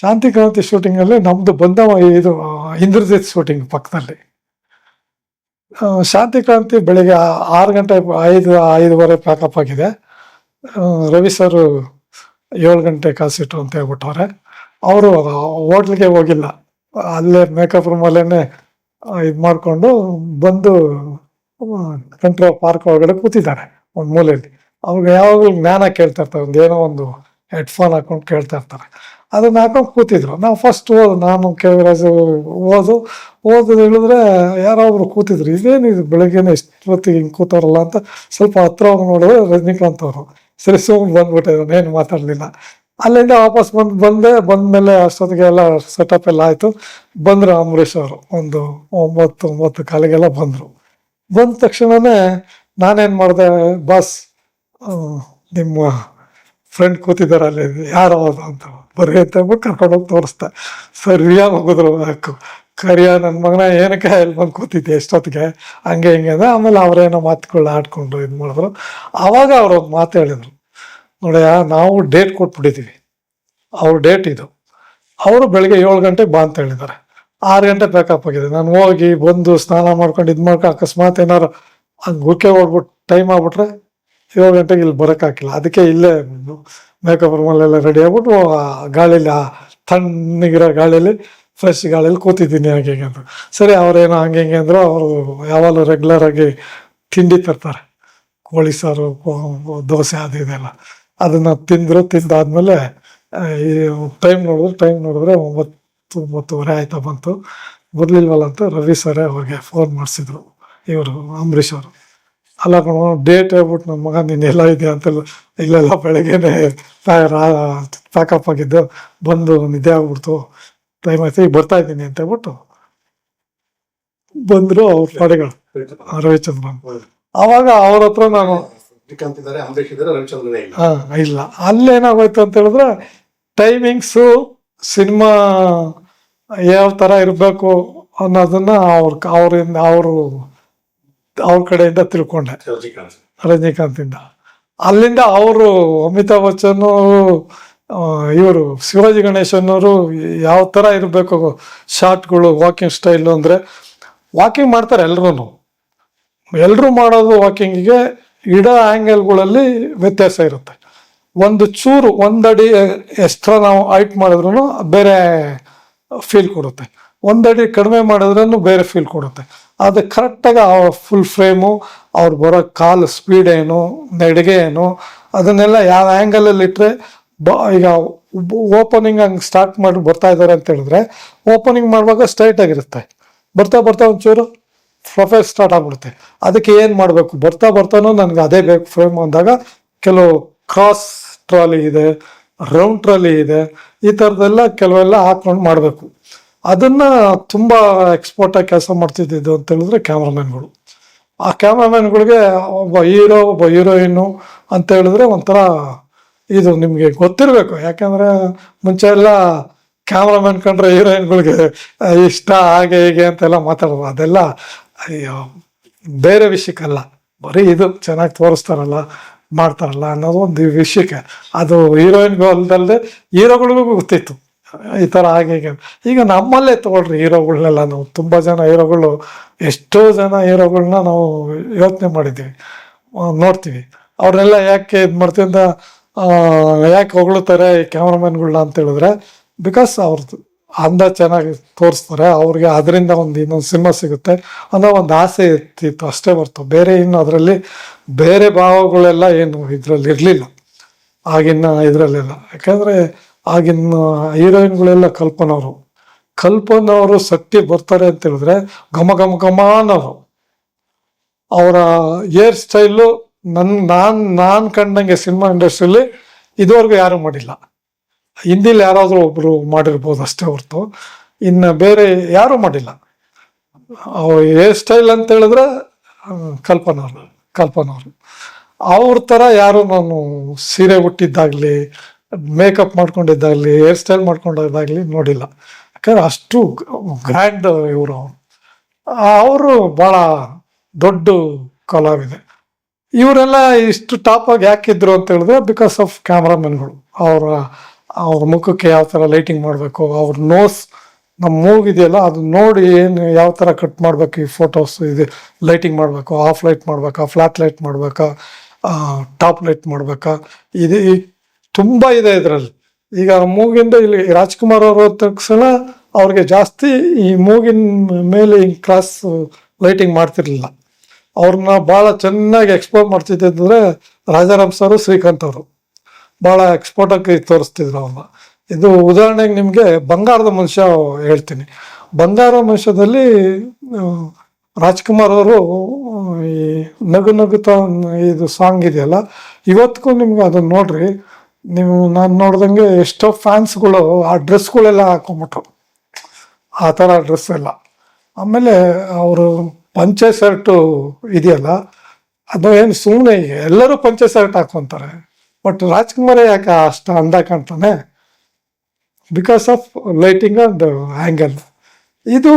ಶಾಂತಿ ಕ್ರಾಂತಿ ಶೂಟಿಂಗ್ ಅಲ್ಲಿ ನಮ್ದು ಬಂದ ಇದು ಇಂದ್ರಜಿತ್ ಶೂಟಿಂಗ್ ಪಕ್ಕದಲ್ಲಿ. ಶಾಂತಿ ಕ್ರಾಂತಿ ಬೆಳಿಗ್ಗೆ ಆರು ಗಂಟೆ, ಐದು, ಐದುವರೆ ಪ್ಯಾಕಪ್ ಆಗಿದೆ. ರವಿ ಸರ್ ಏಳು ಗಂಟೆ ಕಾಸಿಟ್ಟು ಅಂತ ಹೇಳ್ಬಿಟ್ಟವ್ರೆ. ಅವರು ಹೋಟ್ಲಿಗೆ ಹೋಗಿಲ್ಲ. ಅಲ್ಲೇ ಮೇಕಪ್ ರೂಮಲ್ಲೇ ಇದು ಮಾಡಿಕೊಂಡು ಬಂದು ಕಂಟ್ರೋಲ್ ಪಾರ್ಕ್ ಒಳಗಡೆ ಕೂತಿದ್ದಾರೆ ಒಂದು ಮೂಲೆಯಲ್ಲಿ. ಅವ್ರಿಗೆ ಯಾವಾಗಲೂ ಜ್ಞಾನ ಕೇಳ್ತಾ ಇರ್ತಾರೆ, ಒಂದು ಏನೋ ಒಂದು ಹೆಡ್ಫೋನ್ ಹಾಕೊಂಡು ಕೇಳ್ತಾ ಇರ್ತಾರೆ. ಅದನ್ನ ಹಾಕೊಂಡು ಕೂತಿದ್ರು. ನಾವು ಫಸ್ಟ್ ಓದು, ನಾನು ಕೇವರಾಜು ಓದು ಓದು ಹೇಳಿದ್ರೆ ಯಾರೋ ಒಬ್ರು ಕೂತಿದ್ರು. ಇದೇನು ಇದು ಬೆಳಗ್ಗೆನೆ ಇಷ್ಟೊತ್ತಿಗೆ ಹಿಂಗೆ ಕೂತಾರಲ್ಲ ಅಂತ ಸ್ವಲ್ಪ ಹತ್ರ ಹೋಗಿ ನೋಡಿದ್ರೆ ರಜನಿಕಾಂತ್ ಅವರು ಸರಿ ಸುಮ್ಮನೆ ಬಂದ್ಬಿಟ್ಟಿದ್ರು ಏನು ಮಾತಾಡಲಿಲ್ಲ. ಅಲ್ಲಿಂದ ವಾಪಸ್ ಬಂದು, ಬಂದೆ, ಬಂದಮೇಲೆ ಅಷ್ಟೊತ್ತಿಗೆ ಎಲ್ಲ ಸೆಟಪ್ ಎಲ್ಲ ಆಯಿತು. ಬಂದರು ಅಂಬರೀಷ್ ಅವರು. ಒಂದು ಒಂಬತ್ತು ಒಂಬತ್ತು ಕಾಲಿಗೆಲ್ಲ ಬಂದರು. ಬಂದ ತಕ್ಷಣವೇ ನಾನೇನು ಮಾಡಿದೆ, ಬಾಸ್ ನಿಮ್ಮ ಫ್ರೆಂಡ್ ಕೂತಿದ್ದಾರೆ ಅಲ್ಲಿ ಯಾರು ಅವರು ಅಂತ. ಬರ್ರಿ ಅಂತ ಕರ್ಕೊಂಡೋಗಿ ತೋರಿಸ್ದೆ ಸರಿಯಾಗಿ ಹೋಗಿದ್ರು ಅಕ್ಕು ಕರಿಯ ನನ್ನ ಮಗನ ಏನಕ್ಕೆ ಎಲ್ಲಿ ಬಂದು ಕೂತಿದ್ದೆ ಎಷ್ಟೊತ್ತಿಗೆ? ಹಂಗೆ ಹಿಂಗೆ ಅಂದ್ರೆ ಆಮೇಲೆ ಅವರೇನೋ ಮಾತುಗಳು ಆಡ್ಕೊಂಡು ಇದು ಮಾಡಿದ್ರು. ಆವಾಗ ಅವ್ರು ಒಂದು ಮಾತು ಹೇಳಿದ್ರು. ನೋಡಯ್ಯ, ನಾವು ಡೇಟ್ ಕೊಟ್ಬಿಟ್ಟಿದ್ದೀವಿ ಅವ್ರ ಡೇಟ್ ಇದು. ಅವರು ಬೆಳಿಗ್ಗೆ ಏಳು ಗಂಟೆಗೆ ಬಾ ಅಂತ ಹೇಳಿದ್ದಾರೆ. ಆರು ಗಂಟೆ ಪ್ಯಾಕಪ್ ಆಗಿದೆ. ನಾನು ಹೋಗಿ ಬಂದು ಸ್ನಾನ ಮಾಡ್ಕೊಂಡು ಇದು ಮಾಡ್ಕೊಂಡು ಅಕಸ್ಮಾತ್ ಏನಾರು ಹಂಗೆ ಗುಕ್ಕೆ ಹೊಡ್ಬಿಟ್ಟು ಟೈಮ್ ಆಗ್ಬಿಟ್ರೆ ಏಳು ಗಂಟೆಗೆ ಇಲ್ಲಿ ಬರೋಕ್ಕಾಗಿಲ್ಲ ಅದಕ್ಕೆ ಇಲ್ಲೇ ಮೇಕಪ್ ರೂಮಲ್ಲೆಲ್ಲ ರೆಡಿ ಆಗ್ಬಿಟ್ಟು ಗಾಳಿಲಿ ತಣ್ಣಗಿರೋ ಗಾಳಿಯಲ್ಲಿ ಫ್ರೆಶ್ ಗಾಳಿಯಲ್ಲಿ ಕೂತಿದ್ದೀನಿ ಹಾಗೆ ಹೀಗೆ ಅಂತ. ಸರಿ ಅವ್ರೇನೋ ಹಂಗೆ ಹಿಂಗೆ ಅಂದರು, ಅವರು ಯಾವಾಗಲೂ ರೆಗ್ಯುಲರ್ ಆಗಿ ತಿಂಡಿ ತರ್ತಾರೆ. ಕೋಳಿ ಸಾರು ದೋಸೆ, ಅದು ಇದೆಲ್ಲ ಅದನ್ನು ತಿಂದರು, ತಿಂದಾದಮೇಲೆ ಈ ಟೈಮ್ ನೋಡಿದ್ರು ಟೈಮ್ ನೋಡಿದ್ರೆ ಒಂಬತ್ತು, ಒಂಬತ್ತುವರೆ ಆಯ್ತಾ ಬಂತು. ಬರಲಿಲ್ವಲ್ಲ ಅಂತ ರವಿ ಸರೇ ಅವ್ರಿಗೆ ಫೋನ್ ಮಾಡಿಸಿದ್ರು. ಇವರು, ಅಂಬರೀಷ್ ಅವರು. ಅಲ್ಲ ಕಣೋ ಡೇಟ್ ಹೇಳ್ಬಿಟ್ಟು ನನ್ನ ಮಗ ನಿನ್ನೆಲ್ಲ ಇದೆ ಅಂತೆಲ್ಲ ಇಲ್ಲೆಲ್ಲ ಬೆಳಗ್ಗೆನೆ ಪ್ಯಾಕಪ್ ಆಗಿದ್ದು ಬಂದು ನಿದ್ದೆ ಆಗ್ಬಿಡ್ತು. ಟೈಮ್ ಆಯ್ತು ಈಗ ಬರ್ತಾ ಇದ್ದೀನಿ ಅಂತ ಹೇಳ್ಬಿಟ್ಟು ಬಂದ್ರು ಅವ್ರ ಪಡೆಗಳು ರವಿಚಂದ್ರನ್. ಅವಾಗ ಅವ್ರ ಹತ್ರ ನಾನು ಇಲ್ಲ. ಅಲ್ಲೇನಾಗೋಯ್ತು ಅಂತ ಹೇಳಿದ್ರೆ ಟೈಮಿಂಗ್ಸು ಸಿನಿಮಾ ಯಾವ ತರ ಇರಬೇಕು ಅನ್ನೋದನ್ನ ಅವ್ರ ಅವ್ರಿಂದ ಅವರು ಅವ್ರ ಕಡೆಯಿಂದ ತಿಳ್ಕೊಂಡೆ. ರಜನಿಕಾಂತ್. ರಜನಿಕಾಂತಿಂದ. ಅಲ್ಲಿಂದ ಅವರು ಅಮಿತಾಬ್ ಬಚ್ಚನ್ ಇವರು ಶಿವಾಜಿ ಗಣೇಶನ್ ಅವರು ಯಾವ ಥರ ಇರಬೇಕು ಶಾರ್ಟ್ಗಳು ವಾಕಿಂಗ್ ಸ್ಟೈಲು ಅಂದರೆ ವಾಕಿಂಗ್ ಮಾಡ್ತಾರೆ ಎಲ್ರೂ ಎಲ್ಲರೂ ಮಾಡೋದು ವಾಕಿಂಗಿಗೆ ಇಡೋ ಆ್ಯಂಗಲ್ಗಳಲ್ಲಿ ವ್ಯತ್ಯಾಸ ಇರುತ್ತೆ. ಒಂದು ಚೂರು ಒಂದಡಿ ಎಕ್ಸ್ಟ್ರಾ ನಾವು ಹೈಟ್ ಮಾಡಿದ್ರು ಬೇರೆ ಫೀಲ್ ಕೊಡುತ್ತೆ. ಒಂದಡಿ ಕಡಿಮೆ ಮಾಡಿದ್ರೂ ಬೇರೆ ಫೀಲ್ ಕೊಡುತ್ತೆ. ಅದು ಕರೆಕ್ಟಾಗಿ ಆ ಫುಲ್ ಫ್ರೇಮು ಅವ್ರು ಬರೋ ಕಾಲು ಸ್ಪೀಡ್ ಏನು, ನಡಿಗೆ ಏನು, ಅದನ್ನೆಲ್ಲ ಯಾವ ಆ್ಯಂಗಲಲ್ಲಿ ಇಟ್ಟರೆ ಬ ಈಗ ಓಪನಿಂಗ್ ಹಂಗೆ ಸ್ಟಾರ್ಟ್ ಮಾಡಿ ಬರ್ತಾ ಇದ್ದಾರೆ ಅಂತ ಹೇಳಿದ್ರೆ ಓಪನಿಂಗ್ ಮಾಡುವಾಗ ಸ್ಟ್ರೈಟ್ ಆಗಿರುತ್ತೆ. ಬರ್ತಾ ಬರ್ತಾ ಒಂಚೂರು ಪ್ರೊಫೈಲ್ ಸ್ಟಾರ್ಟ್ ಆಗ್ಬಿಡುತ್ತೆ. ಅದಕ್ಕೆ ಏನು ಮಾಡಬೇಕು? ಬರ್ತಾ ಬರ್ತಾನೂ ನನಗೆ ಅದೇ ಬೇಕು ಫ್ರೇಮ್ ಅಂದಾಗ ಕೆಲವು ಕ್ರಾಸ್ ಟ್ರಾಲಿ ಇದೆ ರೌಂಡ್ ಟ್ರಾಲಿ ಇದೆ, ಈ ಥರದ್ದೆಲ್ಲ ಕೆಲವೆಲ್ಲ ಹಾಕ್ಕೊಂಡು ಮಾಡಬೇಕು. ಅದನ್ನ ತುಂಬ ಎಕ್ಸ್ಪರ್ಟಾಗಿ ಕೆಲಸ ಮಾಡ್ತಿದ್ದಿದ್ದು ಅಂತ ಹೇಳಿದ್ರೆ ಕ್ಯಾಮ್ರಾಮನ್ಗಳು ಆ ಕ್ಯಾಮ್ರಾಮನ್ಗಳಿಗೆ ಒಬ್ಬ ಹೀರೋ ಒಬ್ಬ ಹೀರೋಯಿನ್ನು ಅಂತ ಹೇಳಿದ್ರೆ ಒಂಥರ ಇದು ನಿಮಗೆ ಗೊತ್ತಿರಬೇಕು. ಯಾಕಂದ್ರೆ ಮುಂಚೆ ಎಲ್ಲ ಕ್ಯಾಮ್ರಾಮನ್ ಕಂಡ್ರೆ ಹೀರೋಯಿನ್ಗಳಿಗೆ ಇಷ್ಟ, ಹಾಗೆ, ಹೀಗೆ ಅಂತೆಲ್ಲ ಮಾತಾಡೋದು. ಅದೆಲ್ಲ, ಅಯ್ಯೋ, ಬೇರೆ ವಿಷಯಕ್ಕಲ್ಲ. ಬರೀ ಇದು ಚೆನ್ನಾಗಿ ತೋರಿಸ್ತಾರಲ್ಲ, ಮಾಡ್ತಾರಲ್ಲ ಅನ್ನೋದು ಒಂದು ವಿಷಯಕ್ಕೆ. ಅದು ಹೀರೋಯಿನ್ಗೂ ಅಲ್ದಲ್ಲದೆ ಹೀರೋಗಳಿಗೂ ಗೊತ್ತಿತ್ತು. ಈ ಥರ ಹಾಗೆ ಈಗ ನಮ್ಮಲ್ಲೇ ತಗೊಳ್ರಿ ಹೀರೋಗಳನ್ನೆಲ್ಲ ನಾವು. ತುಂಬ ಜನ ಹೀರೋಗಳು, ಎಷ್ಟೋ ಜನ ಹೀರೋಗಳನ್ನ ನಾವು ಯೋಚನೆ ಮಾಡಿದ್ದೀವಿ. ನೋಡ್ತೀವಿ. ಅವ್ರನ್ನೆಲ್ಲ ಯಾಕೆ ಇದು ಮಾಡ್ತೀವಿ ಅಂತ ಯಾಕೆ ಹೊಗಳುತ್ತಾರೆ ಕ್ಯಾಮ್ರಾಮನ್ಗಳನ್ನ ಅಂತ ಹೇಳಿದ್ರೆ ಬಿಕಾಸ್ ಅವ್ರದ್ದು ಅಂದ ಚೆನ್ನಾಗಿ ತೋರಿಸ್ತಾರೆ. ಅವ್ರಿಗೆ ಅದರಿಂದ ಒಂದು ಇನ್ನೊಂದು ಸಿನಿಮಾ ಸಿಗುತ್ತೆ. ಅನ್ನೋ ಒಂದು ಆಸೆ ಇರ್ತಿತ್ತು ಅಷ್ಟೇ ಬರ್ತು ಬೇರೆ ಇನ್ನು ಅದರಲ್ಲಿ ಬೇರೆ ಭಾವಗಳೆಲ್ಲ ಏನು ಇದರಲ್ಲಿ ಇರಲಿಲ್ಲ. ಆಗಿನ ಇದರಲ್ಲೆಲ್ಲ. ಯಾಕಂದರೆ ಆಗಿನ ಹೀರೋಯಿನ್ಗಳೆಲ್ಲ ಕಲ್ಪನವರು. ಕಲ್ಪನವರು ಸತ್ಯ ಬರ್ತಾರೆ ಅಂತ ಹೇಳಿದ್ರೆ ಘಮ ಘಮ ಘಮ ಅನ್ನೋರು. ಅವರ ಹೇರ್ ಸ್ಟೈಲು ನನ್, ನಾನ್ ನಾನ್ ಕಂಡಂಗೆ ಸಿನಿಮಾ ಇಂಡಸ್ಟ್ರಿಯಲ್ಲಿ ಇದುವರೆಗೂ ಯಾರು ಮಾಡಿಲ್ಲ. ಹಿಂದಿಲಿ ಯಾರಾದರೂ ಒಬ್ರು ಮಾಡಿರ್ಬೋದು ಅಷ್ಟೇ ಹೊರತು. ಇನ್ನು ಬೇರೆ ಯಾರೂ ಮಾಡಿಲ್ಲ. ಅವ್ರ ಹೇರ್ ಸ್ಟೈಲ್ ಅಂತ ಹೇಳಿದ್ರೆ ಕಲ್ಪನವ್ರು ಕಲ್ಪನವ್ರು. ಅವ್ರ ಥರ ಯಾರು ನಾನು ಸೀರೆ ಉಟ್ಟಿದ್ದಾಗಲಿ ಮೇಕಪ್ ಮಾಡ್ಕೊಂಡಿದ್ದಾಗಲಿ ಹೇರ್ ಸ್ಟೈಲ್ ಮಾಡ್ಕೊಂಡಿದ್ದಾಗಲಿ ನೋಡಿಲ್ಲ. ಯಾಕಂದ್ರೆ ಅಷ್ಟು ಗ್ರ್ಯಾಂಡ್ ಇವರು. ಅವರು ಭಾಳ ದೊಡ್ಡ ಕಲಾವಿದೆ. ಇವರೆಲ್ಲ ಇಷ್ಟು ಟಾಪ್ ಆಗಿ ಯಾಕಿದ್ರು ಅಂತ ಹೇಳಿದ್ರೆ ಬಿಕಾಸ್ ಆಫ್ ಕ್ಯಾಮ್ರಾಮನ್ಗಳು ಅವರ, ಅವ್ರ ಮುಖಕ್ಕೆ ಯಾವ ಥರ ಲೈಟಿಂಗ್ ಮಾಡಬೇಕು, ಅವ್ರ ನೋಸ್ ನಮ್ಮ ಮೂಗಿದೆಯಲ್ಲ, ಅದು ನೋಡಿ ಏನು, ಯಾವ ಥರ ಕಟ್ ಮಾಡಬೇಕು, ಈ ಫೋಟೋಸ್ ಇದು ಲೈಟಿಂಗ್ ಮಾಡಬೇಕು ಆಫ್ ಲೈಟ್ ಮಾಡಬೇಕಾ ಫ್ಲಾಟ್ ಲೈಟ್ ಮಾಡಬೇಕಾ ಟಾಪ್ ಲೈಟ್ ಮಾಡಬೇಕಾ, ಇದು ತುಂಬ ಇದೆ ಇದರಲ್ಲಿ. ಈಗ ಮೂಗಿಂದ ಇಲ್ಲಿ ರಾಜ್ಕುಮಾರ್ ಅವರು ತಕ್ಷಣ ಅವ್ರಿಗೆ ಜಾಸ್ತಿ ಈ ಮೂಗಿನ ಮೇಲೆ ಹಿಂಗೆ ಕ್ರಾಸ್ ಲೈಟಿಂಗ್ ಮಾಡ್ತಿರ್ಲಿಲ್ಲ. ಅವ್ರನ್ನ ಭಾಳ ಚೆನ್ನಾಗಿ ಎಕ್ಸ್ಪ್ಲೋರ್ ಮಾಡ್ತಿದ್ದಂದ್ರೆ ರಾಜಾರಾಮ್ ಸರ್, ಶ್ರೀಕಾಂತ್ ಅವರು. ಭಾಳ ಎಕ್ಸ್ಪೋರ್ಟ್ ಆಗಿ ತೋರಿಸ್ತಿದ್ರು ಅವ್ರನ್ನ. ಇದು ಉದಾಹರಣೆಗೆ ನಿಮಗೆ ಬಂಗಾರದ ಮನುಷ್ಯ ಹೇಳ್ತೀನಿ. ಬಂಗಾರ ಮನುಷ್ಯದಲ್ಲಿ ರಾಜ್ಕುಮಾರ್ ಅವರು, ಈ ನಗು ನಗುತ್ತಾ ಇದು ಸಾಂಗ್ ಇದೆಯಲ್ಲ, ಇವತ್ತಿಗೂ ನಿಮ್ಗೆ ಅದನ್ನ ನೋಡ್ರಿ. ನೀವು ನಾನು ನೋಡ್ದಂಗೆ ಎಷ್ಟೋ ಫ್ಯಾನ್ಸ್ಗಳು ಆ ಡ್ರೆಸ್ಗಳೆಲ್ಲ ಹಾಕೊಂಬಿಟ್ರು. ಆ ಥರ ಡ್ರೆಸ್ ಎಲ್ಲ. ಆಮೇಲೆ ಅವರು ಪಂಚೆ ಶರ್ಟು ಇದೆಯಲ್ಲ, ಅದು ಏನು ಸುಮ್ಮನೆ ಎಲ್ಲರೂ ಪಂಚೆ ಶರ್ಟ್ ಹಾಕೊತಾರೆ. ಬಟ್ ರಾಜ್ಕುಮಾರ್ ಯಾಕೆ ಅಷ್ಟು ಅಂದ ಕಾಣ್ತಾನೆ? Because of lighting and angle ಇದು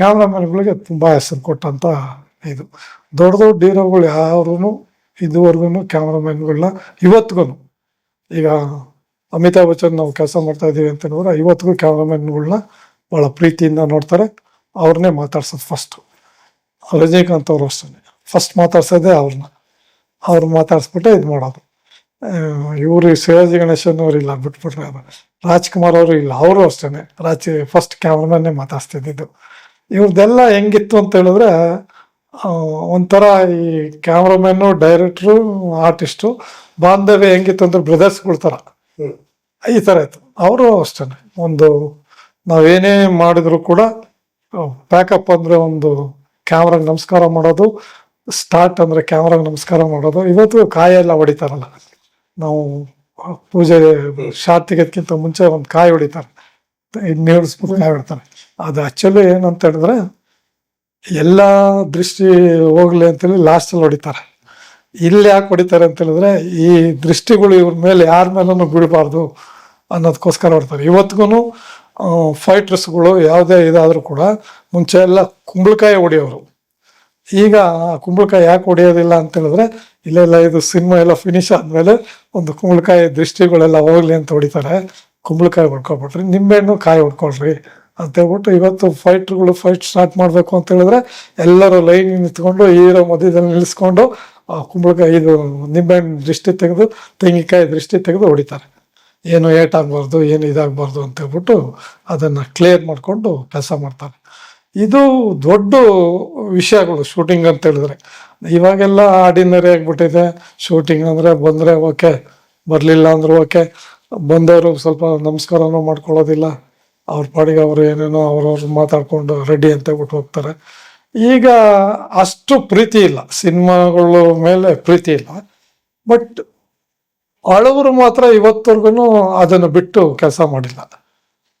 ಕ್ಯಾಮ್ರಾಮನ್ಗಳಿಗೆ ತುಂಬ ಹೆಸರು ಕೊಟ್ಟಂಥ ಇದು. ದೊಡ್ಡ ದೊಡ್ಡ ಹೀರೋಗಳು ಯಾರೂ ಇದುವರೆಗೂ ಕ್ಯಾಮ್ರಾಮನ್ಗಳನ್ನ ಇವತ್ತಿಗೂ ಈಗ ಅಮಿತಾಬ್ ಬಚ್ಚನ್ ನಾವು ಕೆಲಸ ಮಾಡ್ತಾ ಇದ್ದೀವಿ ಅಂತ ನೋಡ್ರೆ ಇವತ್ತಿಗೂ ಕ್ಯಾಮ್ರಾಮನ್ಗಳನ್ನ ಭಾಳ ಪ್ರೀತಿಯಿಂದ ನೋಡ್ತಾರೆ. ಅವ್ರನ್ನೇ ಮಾತಾಡ್ಸೋದು ಫಸ್ಟು ರಜನಿಕಾಂತ್ ಅವರು ಅಷ್ಟೇ. ಫಸ್ಟ್ ಮಾತಾಡ್ಸೋದೇ ಅವ್ರನ್ನ. ಅವ್ರು ಮಾತಾಡ್ಸ್ಬಿಟ್ಟೆ ಇದು ಮಾಡೋದು. ಇವರು ಶಿವಾಜಿ ಗಣೇಶನ್ ಅವ್ರು ಇಲ್ಲ ಬಿಟ್ಬಿಟ್ರೆ ರಾಜ್ಕುಮಾರ್ ಅವರು ಇಲ್ಲ, ಅವರು ಅಷ್ಟೇ. ರಾಜ್ ಫಸ್ಟ್ ಕ್ಯಾಮ್ರಾಮನ್ನೇ ಮಾತಾಡ್ಸ್ತಿದ್ದಿದ್ದು. ಇವ್ರದ್ದೆಲ್ಲ ಹೆಂಗಿತ್ತು ಅಂತ ಹೇಳಿದ್ರೆ ಒಂಥರ ಈ ಕ್ಯಾಮ್ರಾಮನ್ನು ಡೈರೆಕ್ಟ್ರು ಆರ್ಟಿಸ್ಟು ಬಾಂಧವ್ಯ ಹೆಂಗಿತ್ತು ಅಂದ್ರೆ ಬ್ರದರ್ಸ್ಗಳ ಥರ. ಈ ಥರ ಇತ್ತು. ಅವರು ಅಷ್ಟೇ ಒಂದು ನಾವೇನೇ ಮಾಡಿದ್ರು ಕೂಡ ಪ್ಯಾಕಪ್ ಅಂದರೆ ಒಂದು ಕ್ಯಾಮ್ರಾಗ ನಮಸ್ಕಾರ ಮಾಡೋದು ಸ್ಟಾರ್ಟ್ ಅಂದರೆ ಕ್ಯಾಮ್ರಾಗ ನಮಸ್ಕಾರ ಮಾಡೋದು. ಇವತ್ತು ಕಾಯೆಲ್ಲ ಹೊಡಿತಾರಲ್ಲ. ನಾವು ಪೂಜೆ ಶಾರ್ಟ್ ತೆಗೆದಕ್ಕಿಂತ ಮುಂಚೆ ಒಂದು ಕಾಯಿ ಹೊಡಿತಾರೆ. ಸ್ಪೂನ್ ಕಾಯಿ ಹೊಡಿತಾರೆ. ಅದು ಆ್ಯಕ್ಚುಲಿ ಏನಂತ ಹೇಳಿದ್ರೆ ಎಲ್ಲ ದೃಷ್ಟಿ ಹೋಗ್ಲಿ ಅಂತೇಳಿ ಲಾಸ್ಟಲ್ಲಿ ಹೊಡಿತಾರೆ. ಇಲ್ಲಿ ಯಾಕೆ ಹೊಡಿತಾರೆ ಅಂತ ಹೇಳಿದ್ರೆ ಈ ದೃಷ್ಟಿಗಳು ಇವ್ರ ಮೇಲೆ ಯಾರ ಮೇಲೂ ಬೀಳಬಾರ್ದು ಅನ್ನೋದಕ್ಕೋಸ್ಕರ ಹೊಡ್ತಾರೆ. ಇವತ್ತಿಗೂ ಫೈಟರ್ಸ್ಗಳು ಯಾವುದೇ ಇದಾದರೂ ಕೂಡ ಮುಂಚೆ ಎಲ್ಲ ಕುಂಬಳಕಾಯಿ ಹೊಡೆಯೋರು. ಈಗ ಕುಂಬಳಕಾಯಿ ಯಾಕೆ ಹೊಡೆಯೋದಿಲ್ಲ ಅಂತ ಹೇಳಿದ್ರೆ ಇಲ್ಲ ಇಲ್ಲ, ಇದು ಸಿನಿಮಾ ಎಲ್ಲ ಫಿನಿಶ್ ಆದಮೇಲೆ ಒಂದು ಕುಂಬಳಕಾಯಿ ದೃಷ್ಟಿಗಳೆಲ್ಲ ಹೋಗ್ಲಿ ಅಂತ ಹೊಡಿತಾರೆ. ಕುಂಬಳಕಾಯಿ ಹೊಡ್ಕೊಬಿಟ್ರಿ, ನಿಂಬೆಹಣ್ಣು ಕಾಯಿ ಹೊಡ್ಕೊಳ್ರಿ. ಅಂತ ಹೇಳ್ಬಿಟ್ಟು ಇವತ್ತು ಫೈಟ್ರ್ಗಳು ಫೈಟ್ ಸ್ಟಾರ್ಟ್ ಮಾಡಬೇಕು ಅಂತ ಹೇಳಿದ್ರೆ ಎಲ್ಲರೂ ಲೈನ್ ನಿಂತ್ಕೊಂಡು ಹೀರೋ ಮಧ್ಯದಲ್ಲಿ ನಿಲ್ಲಿಸ್ಕೊಂಡು ಕುಂಬಳಕಾಯಿ ಇದು ನಿಂಬೆಹಣ್ಣು ದೃಷ್ಟಿ ತೆಗೆದು, ತೆಂಗಿನಕಾಯಿ ದೃಷ್ಟಿ ತೆಗೆದು ಹೊಡಿತಾರೆ. ಏನು ಏಟಾಗಬಾರ್ದು, ಏನು ಇದಾಗಬಾರ್ದು ಅಂತ ಹೇಳ್ಬಿಟ್ಟು ಅದನ್ನು ಕ್ಲಿಯರ್ ಮಾಡಿಕೊಂಡು ಕೆಲಸ ಮಾಡ್ತಾರೆ. ಇದು ದೊಡ್ಡ ವಿಷಯಗಳು ಶೂಟಿಂಗ್ ಅಂತ ಹೇಳಿದ್ರೆ. ಇವಾಗೆಲ್ಲ ಆರ್ಡಿನರಿ ಆಗಿಬಿಟ್ಟಿದೆ. ಶೂಟಿಂಗ್ ಅಂದರೆ ಬಂದರೆ ಓಕೆ ಬರಲಿಲ್ಲ ಅಂದ್ರೆ ಓಕೆ ಬಂದವರು ಸ್ವಲ್ಪ ನಮಸ್ಕಾರನೂ ಮಾಡ್ಕೊಳ್ಳೋದಿಲ್ಲ. ಅವ್ರ ಪಾಡಿಗೆ ಅವರು ಏನೇನೋ ಅವ್ರವ್ರು ಮಾತಾಡ್ಕೊಂಡು ರೆಡಿ ಅಂತ ಬಿಟ್ಟು ಹೋಗ್ತಾರೆ. ಈಗ ಅಷ್ಟು ಪ್ರೀತಿ ಇಲ್ಲ. ಸಿನಿಮಾಗಳ ಮೇಲೆ ಪ್ರೀತಿ ಇಲ್ಲ. ಬಟ್ ಹಳವರು ಮಾತ್ರ ಇವತ್ತವರೆಗೂ ಅದನ್ನು ಬಿಟ್ಟು ಕೆಲಸ ಮಾಡಿಲ್ಲ.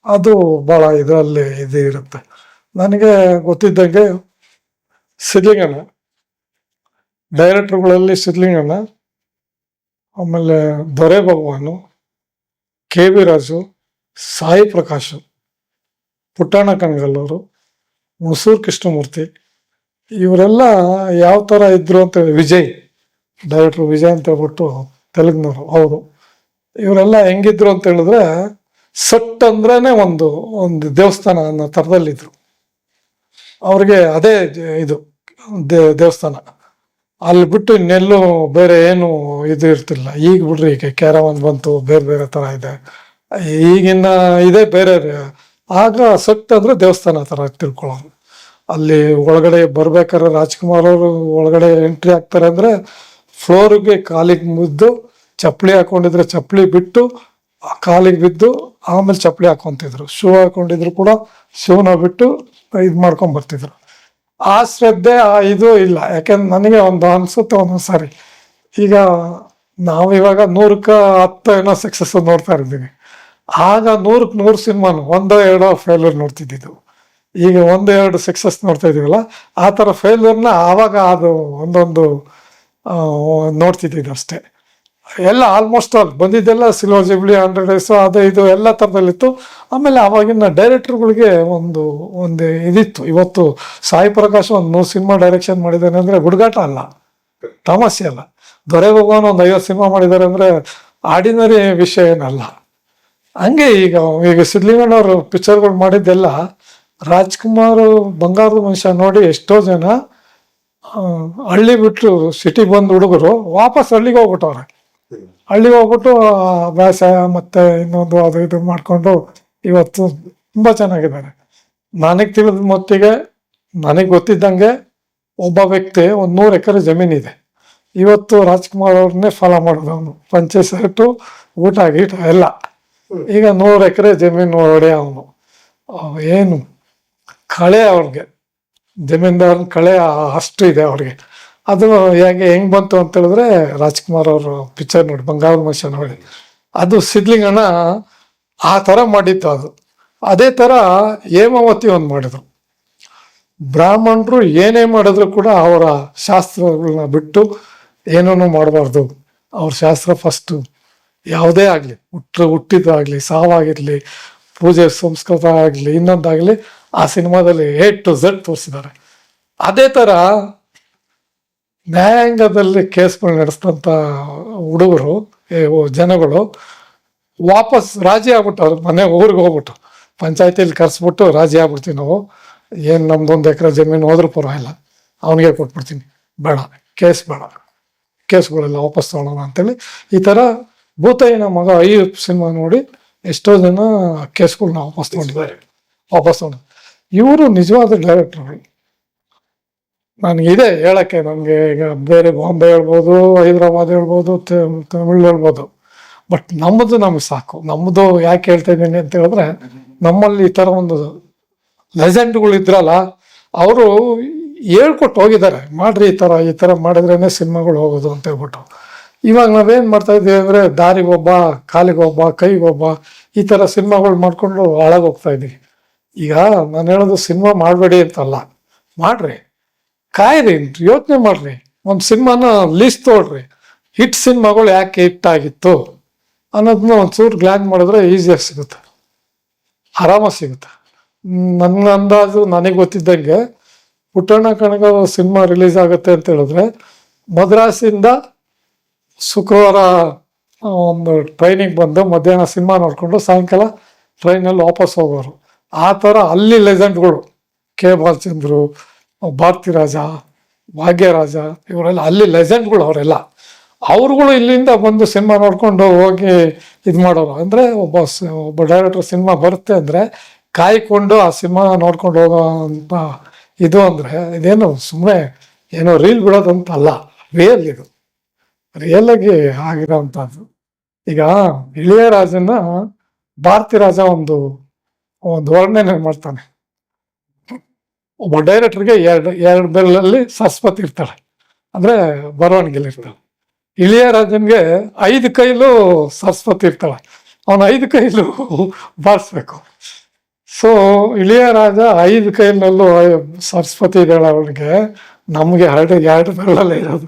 ಅದು ಭಾಳ ಇದರಲ್ಲಿ ಇದು ಇರುತ್ತೆ. ನನಗೆ ಗೊತ್ತಿದ್ದಂಗೆ ಸಿದ್ಲಿಂಗನ ಡೈರೆಕ್ಟರ್ಗಳಲ್ಲಿ ಸಿದ್ಲಿಂಗನ ಆಮೇಲೆ ದೊರೆ ಭಗವಾನು, ಕೆ ವಿ ರಾಜು, ಸಾಯಿ ಪ್ರಕಾಶ್. ಪುಟ್ಟಣ್ಣ ಕಣಗಲ್ಲವರು ಮುಸೂರ್ ಕೃಷ್ಣಮೂರ್ತಿ, ಇವರೆಲ್ಲ ಯಾವ ಥರ ಇದ್ರು ಅಂತ ಹೇಳಿ, ವಿಜಯ್ ಡೈರೆಕ್ಟ್ರು ವಿಜಯ್ ಅಂತ ಹೇಳ್ಬಿಟ್ಟು ತೆಲುಗಿನವರು, ಅವರು. ಇವರೆಲ್ಲ ಹೆಂಗಿದ್ರು ಅಂತ ಹೇಳಿದ್ರೆ, ಸಟ್ ಅಂದ್ರೇನೆ ಒಂದು ಒಂದು ದೇವಸ್ಥಾನ ಅನ್ನೋ ಥರದಲ್ಲಿದ್ರು ಅವ್ರಿಗೆ ಅದೇ ಇದು, ದೇ- ದೇವಸ್ಥಾನ. ಅಲ್ಲಿ ಬಿಟ್ಟು ಇನ್ನೆಲ್ಲೂ ಬೇರೆ ಏನು ಇದು ಇರ್ತಿಲ್ಲ. ಈಗ ಬಿಡ್ರಿ, ಈಗ ಕ್ಯಾರವನ್ ಬಂತು, ಬೇರೆ ಬೇರೆ ಥರ ಇದೆ. ಈಗಿನ ಇದೇ ಬೇರೆ ಆಗ ಸಟ್ ಅಂದ್ರೆ ದೇವಸ್ಥಾನ ಥರ ತಿಳ್ಕೊಳ್ಳೋರು ಅಲ್ಲಿ ಒಳಗಡೆ ಬರ್ಬೇಕಾದ್ರೆ ರಾಜ್ಕುಮಾರ್ ಅವರು ಒಳಗಡೆ ಎಂಟ್ರಿ ಆಗ್ತಾರೆ ಅಂದ್ರೆ ಫ್ಲೋರ್ಗೆ ಕಾಲಿಗೆ ಮುದ್ದು ಚಪ್ಪಲಿ ಹಾಕೊಂಡಿದ್ರೆ ಚಪ್ಪಲಿ ಬಿಟ್ಟು ಕಾಲಿಗೆ ಬಿದ್ದು ಆಮೇಲೆ ಚಪ್ಪಲಿ ಹಾಕೊಂತಿದ್ರು. ಶೂ ಹಾಕೊಂಡಿದ್ರು ಕೂಡ ಶೂನ ಬಿಟ್ಟು ಇದು ಮಾಡ್ಕೊಂಡ್ ಬರ್ತಿದ್ರು. ಆ ಶ್ರದ್ಧೆ, ಆ ಇದು ಇಲ್ಲ. ಯಾಕೆಂದ್ರೆ ನನಗೆ ಒಂದು ಅನ್ಸುತ್ತೆ ಒಂದೊಂದು ಸಾರಿ ಈಗ ನಾವು ಇವಾಗ ನೂರಕ್ಕೆ ಹತ್ತು ಏನೋ ಸಕ್ಸಸ್ ನೋಡ್ತಾ ಇರ್ತೀವಿ ಆಗ ನೂರಕ್ಕೆ ನೂರು ಸಿನಿಮಾನು ಒಂದೋ ಎರಡೋ ಫೇಲ್ಯೂರ್ ನೋಡ್ತಿದ್ದಿದ್ದು. ಈಗ ಒಂದು ಎರಡು ಸಕ್ಸಸ್ ನೋಡ್ತಾ ಇದೀವಲ್ಲ ಆ ಥರ ಫೇಲ್ಯೂರ್ನ ಆವಾಗ ಅದು ಒಂದೊಂದು ನೋಡ್ತಿದ್ದಿದ್ದು ಅಷ್ಟೇ. ಎಲ್ಲ ಆಲ್ಮೋಸ್ಟ್ ಆಲ್ ಬಂದಿದ್ದೆಲ್ಲ ಸಿಲ್ವರ್ ಜಿಬ್ಲಿ ಹಂಡ್ರೆಡ್ ಡೇಸು ಅದು ಇದು ಎಲ್ಲ ಥರದಲ್ಲಿತ್ತು. ಆಮೇಲೆ ಆವಾಗಿನ ಡೈರೆಕ್ಟರ್ಗಳಿಗೆ ಒಂದು ಒಂದು ಇದಿತ್ತು. ಇವತ್ತು ಸಾಯಿ ಪ್ರಕಾಶ್ ಒಂದು ನೂರು ಸಿನಿಮಾ ಡೈರೆಕ್ಷನ್ ಮಾಡಿದ್ದಾನೆ ಅಂದರೆ ಹುಡುಗಾಟ ಅಲ್ಲ. ತಮಾಷೆ ಅಲ್ಲ. ದೊರೆ ಭಗವಾನ್ ಒಂದು ಐವತ್ತು ಸಿನಿಮಾ ಮಾಡಿದ್ದಾರೆ ಅಂದರೆ ಆರ್ಡಿನರಿ ವಿಷಯ ಏನಲ್ಲ. ಹಂಗೆ ಈಗ ಈಗ ಸಿದ್ಲಿಂಗಣ್ಣವ್ರು ಪಿಕ್ಚರ್ಗಳು ಮಾಡಿದ್ದೆಲ್ಲ ರಾಜ್ಕುಮಾರ್ ಬಂಗಾರದ ಮನುಷ್ಯ ನೋಡಿ ಎಷ್ಟೋ ಜನ ಹಳ್ಳಿ ಬಿಟ್ಟು ಸಿಟಿ ಬಂದು ಹುಡುಗರು ವಾಪಸ್ ಹಳ್ಳಿಗೆ ಹೋಗ್ಬಿಟ್ಟವ್ರೆ. ಹಳ್ಳಿಗೆ ಹೋಗ್ಬಿಟ್ಟು ಅಭ್ಯಾಸ ಮತ್ತೆ ಇನ್ನೊಂದು ಅದು ಇದು ಮಾಡಿಕೊಂಡು ಇವತ್ತು ತುಂಬ ಚೆನ್ನಾಗಿದ್ದಾರೆ. ನನಗೆ ತಿಳಿದ ಮಟ್ಟಿಗೆ ನನಗೆ ಗೊತ್ತಿದ್ದಂಗೆ ಒಬ್ಬ ವ್ಯಕ್ತಿ ಒಂದು ನೂರು ಎಕರೆ ಜಮೀನಿದೆ ಇವತ್ತು ರಾಜ್ಕುಮಾರ್ ಅವ್ರನ್ನೇ ಫಾಲೋ ಮಾಡೋದು ಅವನು. ಪಂಚೆ ಶರ್ಟು ಊಟ ಗೀಟ ಎಲ್ಲ. ಈಗ ನೂರು ಎಕರೆ ಜಮೀನು ಒಡೆ ಅವನು. ಏನು ಕಳೆ ಅವ್ರಿಗೆ ಜಮೀನ್ದಾರನ ಕಳೆ ಅಷ್ಟು ಇದೆ ಅವ್ರಿಗೆ ಅದು ಹೇಗೆ, ಹೆಂಗ್ ಬಂತು ಅಂತ ಹೇಳಿದ್ರೆ ರಾಜ್ಕುಮಾರ್ ಅವರು ಪಿಕ್ಚರ್ ನೋಡಿ ಬಂಗಾರ ಮನುಷ್ಯ ನೋಡಿ. ಅದು ಸಿದ್ಲಿಂಗಣ್ಣ ಆ ಥರ ಮಾಡಿತ್ತು ಅದು. ಅದೇ ಥರ ಹೇಮಾವತಿ ಒಂದು ಮಾಡಿದ್ರು. ಬ್ರಾಹ್ಮಣರು ಏನೇ ಮಾಡಿದ್ರು ಕೂಡ ಅವರ ಶಾಸ್ತ್ರಗಳನ್ನ ಬಿಟ್ಟು ಏನೂ ಮಾಡಬಾರ್ದು. ಅವ್ರ ಶಾಸ್ತ್ರ ಫಸ್ಟು ಯಾವುದೇ ಆಗಲಿ ಹುಟ್ಟ ಹುಟ್ಟಿದಾಗಲಿ ಸಾವಾಗಿರಲಿ, ಪೂಜೆ ಸಂಸ್ಕೃತ ಆಗಲಿ ಇನ್ನೊಂದಾಗಲಿ ಆ ಸಿನಿಮಾದಲ್ಲಿ ಎ ಟು ಝಡ್ ತೋರಿಸಿದ್ದಾರೆ. ಅದೇ ಥರ ನ್ಯಾಯಾಂಗದಲ್ಲಿ ಕೇಸ್ಗಳು ನಡೆಸಿದಂಥ ಹುಡುಗರು ಜನಗಳು ವಾಪಸ್ ರಾಜಿ ಆಗ್ಬಿಟ್ಟವ್ರು ಮನೆ ಊರಿಗೆ ಹೋಗ್ಬಿಟ್ಟು ಪಂಚಾಯತಿಲಿ ಕರೆಸ್ಬಿಟ್ಟು ರಾಜಿ ಆಗ್ಬಿಡ್ತೀವಿ ನಾವು. ಏನು ನಮ್ದೊಂದು ಎಕರೆ ಜಮೀನು ಹೋದ್ರೂ ಪರವಾಗಿಲ್ಲ. ಅವನಿಗೆ ಕೊಟ್ಬಿಡ್ತೀನಿ. ಬೇಡ, ಕೇಸ್ ಬೇಡ. ಕೇಸ್ಗಳೆಲ್ಲ ವಾಪಸ್ ತಗೊಳ್ಳೋಣ ಅಂತೇಳಿ ಈ ಥರ ಭೂತಯ್ಯನ ಮಗ ಐ ಸಿನಿಮಾ ನೋಡಿ ಎಷ್ಟೋ ಜನ ಕೇಸ್ಗಳನ್ನ ವಾಪಸ್ ತಗೊಂಡಿದ್ದಾರೆ. ವಾಪಸ್ ತಗೊಂಡು. ಇವರು ನಿಜವಾದ ಡೈರೆಕ್ಟರ್ಗಳು ನನಗಿದೆ ಹೇಳಕ್ಕೆ ನನಗೆ ಈಗ ಬೇರೆ ಬಾಂಬೆ ಹೇಳ್ಬೋದು ಹೈದರಾಬಾದ್ ಹೇಳ್ಬೋದು ತಮಿಳು ತಮಿಳ್ ಹೇಳ್ಬೋದು. ಬಟ್ ನಮ್ಮದು ನಮಗೆ ಸಾಕು. ನಮ್ಮದು ಯಾಕೆ ಹೇಳ್ತಾ ಇದ್ದೀನಿ ಅಂತ ಹೇಳಿದ್ರೆ ನಮ್ಮಲ್ಲಿ ಈ ಥರ ಒಂದು ಲೆಜೆಂಡ್ಗಳು ಇದ್ರಲ್ಲ ಅವರು ಹೇಳ್ಕೊಟ್ಟು ಹೋಗಿದ್ದಾರೆ. ಮಾಡ್ರಿ ಈ ಥರ ಈ ಥರ ಮಾಡಿದ್ರೇನೆ ಸಿನಿಮಾಗಳು ಹೋಗೋದು ಅಂತ ಹೇಳ್ಬಿಟ್ಟು. ಇವಾಗ ನಾವೇನು ಮಾಡ್ತಾ ಇದ್ದೀವಿ ಅಂದರೆ ದಾರಿಗೊಬ್ಬ, ಕಾಲಿಗೊಬ್ಬ, ಕೈಗೊಬ್ಬ ಈ ಥರ ಸಿನಿಮಾಗಳು ಮಾಡ್ಕೊಂಡು ಹಾಳಾಗೋಗ್ತಾ ಇದ್ದೀವಿ ಈಗ ನಾನು ಹೇಳೋದು ಸಿನಿಮಾ ಮಾಡಬೇಡಿ ಅಂತಲ್ಲ. ಮಾಡ್ರಿ. ಕಾಯ್ರಿ, ಯೋಚನೆ ಮಾಡ್ರಿ. ಒಂದು ಸಿನಿಮಾನ ಲೀಸ್ಟ್ ತೊಗೊಳ್ರಿ ಹಿಟ್ ಸಿನಿಮಾಗಳು ಯಾಕೆ ಹಿಟ್ ಆಗಿತ್ತು ಅನ್ನೋದನ್ನ ಒಂಚೂರು ಗ್ಲ್ಯಾನ್ ಮಾಡಿದ್ರೆ ಈಸಿಯಾಗಿ ಸಿಗುತ್ತೆ. ಆರಾಮಾಗಿ ಸಿಗುತ್ತೆ. ನನ್ನ ಅಂದಾಜು ನನಗೆ ಗೊತ್ತಿದ್ದಂಗೆ ಪುಟ್ಟಣ್ಣ ಕಣಗ ಸಿನಿಮಾ ರಿಲೀಸ್ ಆಗುತ್ತೆ ಅಂತ ಹೇಳಿದ್ರೆ ಮದ್ರಾಸಿಂದ ಶುಕ್ರವಾರ ಒಂದು ಟ್ರೈನಿಗೆ ಬಂದು ಮಧ್ಯಾಹ್ನ ಸಿನಿಮಾ ನೋಡಿಕೊಂಡು ಸಾಯಂಕಾಲ ಟ್ರೈನಲ್ಲಿ ವಾಪಸ್ ಹೋಗೋರು. ಆ ಥರ ಅಲ್ಲಿ ಲೆಜೆಂಡ್ಗಳು ಕೆ. ಬಾಲಚಂದ್ರು, ಭಾರತಿ ರಾಜ ಭಾಗ್ಯರಾಜ ಇವರೆಲ್ಲ ಅಲ್ಲಿ ಲೆಜೆಂಡ್ಗಳು ಅವರೆಲ್ಲ. ಅವ್ರುಗಳು ಇಲ್ಲಿಂದ ಬಂದು ಸಿನಿಮಾ ನೋಡ್ಕೊಂಡು ಹೋಗಿ ಇದು ಮಾಡೋರು. ಅಂದರೆ ಒಬ್ಬ ಒಬ್ಬ ಡೈರೆಕ್ಟರ್ ಸಿನಿಮಾ ಬರುತ್ತೆ ಅಂದರೆ ಕಾಯ್ಕೊಂಡು ಆ ಸಿನಿಮಾ ನೋಡ್ಕೊಂಡು ಹೋಗೋ ಇದು ಅಂದರೆ ಇದೇನು ಸುಮ್ಮನೆ ಏನೋ ರೀಲ್ ಬಿಡೋದಂತಲ್ಲ. ರಿಯಲ್ ಇದು. ರಿಯಲ್ ಆಗಿ ಈಗ ಈಗ ಇಳಿಯರಾಜನ ಭಾರತಿ ರಾಜ ಒಂದು ಒಂದು ವರ್ಣನೆ ಮಾಡ್ತಾನೆ. ಒಬ್ಬ ಡೈರೆಕ್ಟರ್ಗೆ ಎರಡು ಎರಡು ಬೆರಳಲ್ಲಿ ಸರಸ್ವತಿ ಇರ್ತಾಳೆ. ಅಂದ್ರೆ ಬರವಣಿಗೆಲಿ ಇರ್ತಾಳೆ. ಇಳಿಯರಾಜನ್ಗೆ ಐದು ಕೈಲೂ ಸರಸ್ವತಿ ಇರ್ತಾಳೆ. ಅವನ ಐದು ಕೈಲೂ ಬಾರಿಸ್ಬೇಕು. ಸೊ ಇಳಿಯ ರಾಜ ಐದು ಕೈಲಲ್ಲೂ ಸರಸ್ವತಿ ಇದ್ದಾಳೆ ಅವಳಿಗೆ. ನಮಗೆ ಎರಡು ಎರಡು ಬೆರಳಲ್ಲೇ ಇರೋದು.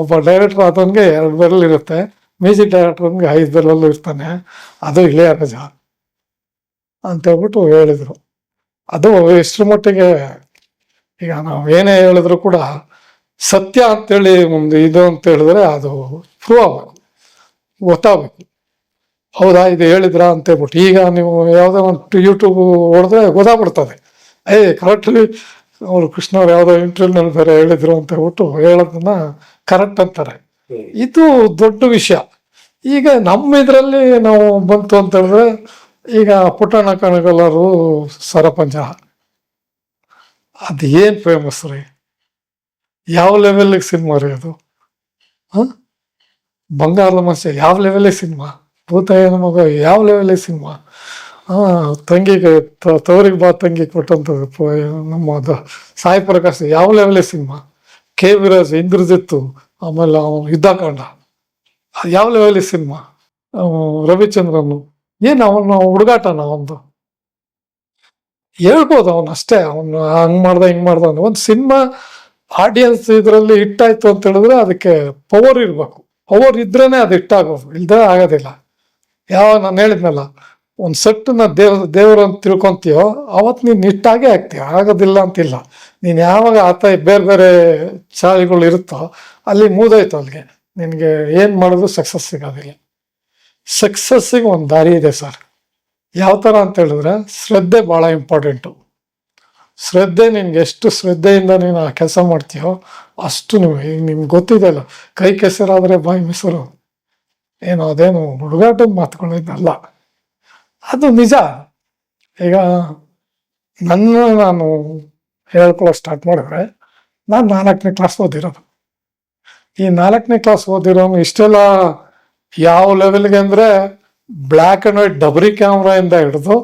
ಒಬ್ಬ ಡೈರೆಕ್ಟರ್ ಆತನಿಗೆ ಎರಡು ಬೆರಳು ಇರುತ್ತೆ. ಮ್ಯೂಸಿಕ್ ಡೈರೆಕ್ಟರ್ಗೆ ಐದು ಬೆರಳಲ್ಲೂ ಇರ್ತಾನೆ. ಅದು ಇಳೆಯ ಅಂತ ಅಂತೇಳ್ಬಿಟ್ಟು ಹೇಳಿದ್ರು. ಅದು ಎಷ್ಟರ ಮಟ್ಟಿಗೆ ಈಗ ನಾವು ಏನೇ ಹೇಳಿದ್ರು ಕೂಡ ಸತ್ಯ ಅಂತೇಳಿ ಒಂದು ಇದು ಅಂತ ಹೇಳಿದ್ರೆ ಅದು ಪ್ರೂವ್ ಆಗಬೇಕು. ಗೊತ್ತಾಗಬೇಕು. ಹೌದಾ, ಇದು ಹೇಳಿದ್ರಾ ಅಂತ ಹೇಳ್ಬಿಟ್ಟು ಈಗ ನೀವು ಯಾವುದೋ ಒಂದು ಯೂಟ್ಯೂಬ್ ಹೊಡೆದ್ರೆ ಗೊತ್ತಾಗ್ಬಿಡ್ತದೆ. ಏ ಕರೆಕ್ಟ್ಲಿ ಅವರು ಕೃಷ್ಣ ಅವ್ರು ಯಾವುದೋ ಇಂಟರ್ವ್ಯೂನಲ್ಲಿ ಬೇರೆ ಹೇಳಿದ್ರು ಅಂತ ಹೇಳ್ಬಿಟ್ಟು ಹೇಳೋದನ್ನ ಕರೆಕ್ಟ್ ಅಂತಾರೆ. ಇದು ದೊಡ್ಡ ವಿಷಯ. ಈಗ ನಮ್ಮ ಇದರಲ್ಲಿ ನಾವು ಬಂತು ಅಂತ ಹೇಳಿದ್ರೆ ಈಗ ಪುಟ್ಟಣ್ಣ ಕಣಗಲರು ಸರಪಂಚ. ಅದು ಏನು ಫೇಮಸ್ ರೀ? ಯಾವ ಲೆವೆಲ್ಗೆ ಸಿನಿಮಾ ರೀ ಅದು? ಹ? ಬಂಗಾರದ ಮನುಷ್ಯ ಯಾವ ಲೆವೆಲಿಗೆ ಸಿನಿಮಾ ಭೂತಾಯನ ಮಗ ಯಾವ ಲೆವೆಲಿಗೆ ಸಿನಿಮಾ ಹಾ, ತಂಗಿಗೆ ತವರಿಗೆ ಬಾ ತಂಗಿ ಪ- ನಮ್ಮ ಸಾಯಿ ಪ್ರಕಾಶ್ ಯಾವ ಲೆವೆಲೇ ಸಿನಿಮಾ? ಕೆ ವಿರಾಜ್, ಇಂದ್ರಜಿತ್ತು, ಆಮೇಲೆ ಅವನು ಯುದ್ಧಕಾಂಡ. ಯಾವ ಲೆವೆಲಿ ಸಿನಿಮಾ? ರವಿಚಂದ್ರನ್. ಏನು ಅವನು ಹುಡುಗಾಟನ ಅವನದು ಹೇಳ್ಬೋದು ಅವನು ಅಷ್ಟೇ, ಅವನು ಹಂಗ್ ಮಾಡ್ದ, ಹಿಂಗ್ ಮಾಡ್ದ ಒಂದು ಸಿನಿಮಾ ಆಡಿಯನ್ಸ್ ಇದರಲ್ಲಿ ಹಿಟ್ಟಾಯ್ತು ಅಂತ ಹೇಳಿದ್ರೆ ಅದಕ್ಕೆ ಪವರ್ ಇರಬೇಕು. ಪವರ್ ಇದ್ರೇನೆ ಅದು ಹಿಟ್ಟಾಗೋದು. ಇಲ್ದೇ ಆಗೋದಿಲ್ಲ. ಯಾವ, ನಾನು ಹೇಳಿದ್ನಲ್ಲ. ಒಂದು ಸೆಟ್ಟನ್ನ ದೇವ್ ದೇವರು ಅಂತ ತಿಳ್ಕೊಂತೀಯೋ, ಅವತ್ತು ನೀನು ನಿಟ್ಟಾಗೆ ಆಗ್ತೀಯ, ಆಗೋದಿಲ್ಲ ಅಂತಿಲ್ಲ. ನೀನು ಯಾವಾಗ ಆತ ಬೇರೆ ಬೇರೆ ಚಾಳಿಗಳು ಇರುತ್ತೋ, ಅಲ್ಲಿ ಮೂದೋಯ್ತು ಅಲ್ಲಿಗೆ. ನಿನಗೆ ಏನು ಮಾಡಿದ್ರು ಸಕ್ಸಸ್ ಸಿಗೋದಿಲ್ಲ. ಸಕ್ಸಸ್ಸಿಗೆ ಒಂದು ದಾರಿ ಇದೆ ಸರ್. ಯಾವ ಥರ ಅಂತ ಹೇಳಿದ್ರೆ, ಶ್ರದ್ಧೆ ಭಾಳ ಇಂಪಾರ್ಟೆಂಟು ಶ್ರದ್ಧೆ ನಿನ್ಗೆ ಎಷ್ಟು ಶ್ರದ್ಧೆಯಿಂದ ನೀನು ಆ ಕೆಲಸ ಮಾಡ್ತೀಯೋ, ಅಷ್ಟು ನಿಮಗೆ, ಈಗ ನಿಮ್ಗೆ ಗೊತ್ತಿದೆ ಅಲ್ಲ, ಕೈ ಕೆಸರಾದರೆ ಬಾಯಿ ಮೊಸರು. ಏನು ಅದೇನು ಹುಡುಗಾಟದ ಮಾತುಗಳಿದ್ದಲ್ಲ ಅದು ನಿಜ. ಈಗ ನನ್ನ ನಾನು ಹೇಳ್ಕೊಳ್ಳೋ ಸ್ಟಾರ್ಟ್ ಮಾಡಿದ್ರೆ ನಾನು ನಾಲ್ಕನೇ ಕ್ಲಾಸ್ ಓದಿರೋದು. ಈ ನಾಲ್ಕನೇ ಕ್ಲಾಸ್ ಓದಿರೋನು ಇಷ್ಟೆಲ್ಲ ಯಾವ ಲೆವೆಲ್ಗೆ ಅಂದರೆ ಬ್ಲ್ಯಾಕ್ ಆ್ಯಂಡ್ ವೈಟ್ ಡಬರಿ ಕ್ಯಾಮ್ರಾಯಿಂದ ಹಿಡಿದು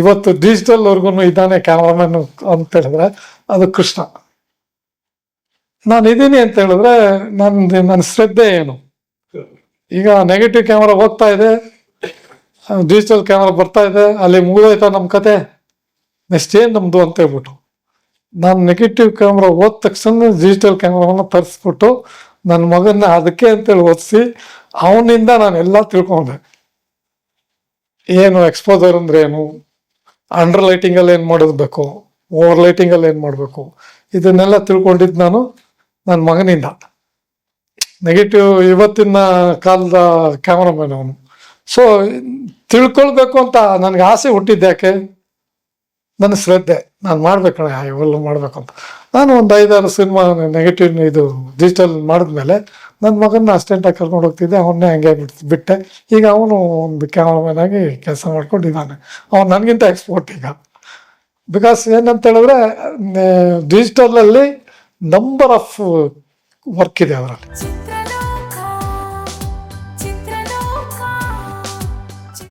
ಇವತ್ತು ಡಿಜಿಟಲ್ವರೆಗೂ ಇದ್ದಾನೆ ಕ್ಯಾಮ್ರಾಮನ್ ಅಂತ ಹೇಳಿದ್ರೆ ಅದು ಕೃಷ್ಣ. ನಾನು ಇದ್ದೀನಿ ಅಂತ ಹೇಳಿದ್ರೆ ನನ್ನ ನನ್ನ ಶ್ರದ್ಧೆ ಏನು? ಈಗ ನೆಗೆಟಿವ್ ಕ್ಯಾಮ್ರಾ ಹೋಗ್ತಾ ಇದೆ ಡಿಜಿಟಲ್ ಕ್ಯಾಮ್ರಾ ಬರ್ತಾ ಇದೆ, ಅಲ್ಲಿ ಮುಗಿದೋಯ್ತಾ ನಮ್ಮ ಕತೆ? ನೆಕ್ಸ್ಟ್ ಏನು ನಮ್ಮದು ಅಂತ ಹೇಳ್ಬಿಟ್ಟು. ನಾನು ನೆಗೆಟಿವ್ ಕ್ಯಾಮ್ರಾ ಓದ್ ತಕ್ಷಣ ಡಿಜಿಟಲ್ ಕ್ಯಾಮ್ರಾವನ್ನು ತರಿಸ್ಬಿಟ್ಟು ನನ್ನ ಮಗನ್ನ ಅದಕ್ಕೆ ಅಂತೇಳಿ ಓದಿಸಿ, ಅವನಿಂದ ನಾನು ಎಲ್ಲ ತಿಳ್ಕೊಂಡೆ. ಏನು ಎಕ್ಸ್ಪೋಸರ್ ಅಂದ್ರೆ ಏನು? ಅಂಡರ್ ಲೈಟಿಂಗಲ್ಲಿ ಏನು ಮಾಡಬೇಕು ಓವರ್ ಲೈಟಿಂಗಲ್ಲಿ ಏನು ಮಾಡಬೇಕು? ಇದನ್ನೆಲ್ಲ ತಿಳ್ಕೊಂಡಿದ್ದು ನಾನು ನನ್ನ ಮಗನಿಂದ. ನೆಗೆಟಿವ್ ಇವತ್ತಿನ ಕಾಲದ ಕ್ಯಾಮ್ರಾಮನ್ ಅವನು. ಸೊ ತಿಳ್ಕೊಳ್ಬೇಕು ಅಂತ ನನಗೆ ಆಸೆ ಹುಟ್ಟಿದ್ದಕ್ಕೆ ನನ್ನ ಶ್ರದ್ಧೆ. ನಾನು ಮಾಡ್ಬೇಕಣ ಇವೆಲ್ಲ ಮಾಡ್ಬೇಕು ಅಂತ. ನಾನು ಒಂದು ಐದಾರು ಸಿನಿಮಾ ನೆಗೆಟಿವ್ ಇದು ಡಿಜಿಟಲ್ ಮಾಡಿದ್ಮೇಲೆ ನನ್ನ ಮಗನ ಅಸ್ಟೆಂಟಾಗಿ ಕರ್ಕೊಂಡು ಹೋಗ್ತಿದ್ದೆ. ಅವನ್ನೇ ಹಂಗೆ ಬಿಟ್ ಬಿಟ್ಟೆ. ಈಗ ಅವನು ಒಂದು ಕ್ಯಾಮ್ರಾಮನ್ ಆಗಿ ಕೆಲಸ ಮಾಡ್ಕೊಂಡಿದ್ದಾನೆ. ಅವನು ನನಗಿಂತ ಎಕ್ಸ್ಪೋರ್ಟ್ ಈಗ. ಬಿಕಾಸ್ ಏನಂತ ಹೇಳಿದ್ರೆ ಡಿಜಿಟಲಲ್ಲಿ ನಂಬರ್ ಆಫ್ ವರ್ಕ್ ಇದೆ ಅದರಲ್ಲಿ ಚಿತ್ರ